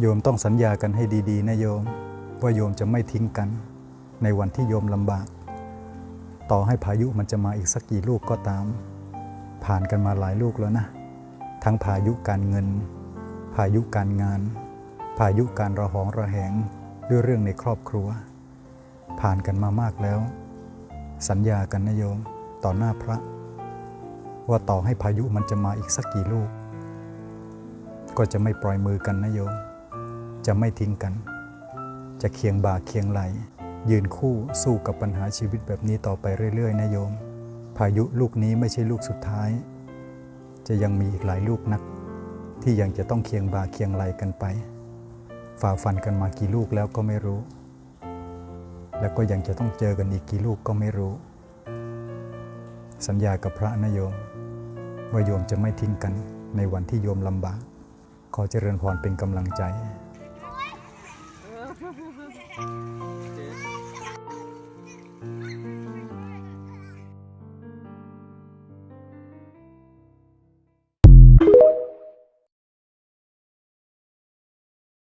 โยมต้องสัญญากันให้ดีๆนะโยม ว่าโยมจะไม่ทิ้งกัน ในวันที่โยมลำบาก ต่อให้พายุมันจะมาอีกสักกี่ลูกก็ตาม ผ่านกันมาหลายลูกแล้วนะ ทั้งพายุการเงิน พายุการงาน พายุการระหองระแหงด้วยเรื่องในครอบครัว ผ่านกันมามากแล้ว สัญญากันนะโยมต่อหน้าพระ ว่าต่อให้พายุมันจะมาอีกสักกี่ลูก ก็จะไม่ปล่อยมือกันนะโยม จะไม่ทิ้งกัน จะเคียงบ่าเคียงไหล ยืนคู่สู้กับปัญหาชีวิตแบบนี้ต่อไปเรื่อยๆนะโยม พายุลูกนี้ไม่ใช่ลูกสุดท้าย จะยังมีอีกหลายลูกนัก ที่ยังจะต้องเคียงบ่าเคียงไหลกันไป ฝ่าฟันกันมากี่ลูกแล้วก็ไม่รู้ แล้วก็ยังจะต้องเจอกันอีกกี่ลูกก็ไม่รู้ สัญญากับพระนะโยม ว่าโยมจะไม่ทิ้งกันในวันที่โยมลำบากขอเจริญพรเป็นกำลังใจ Ha ha ha ha!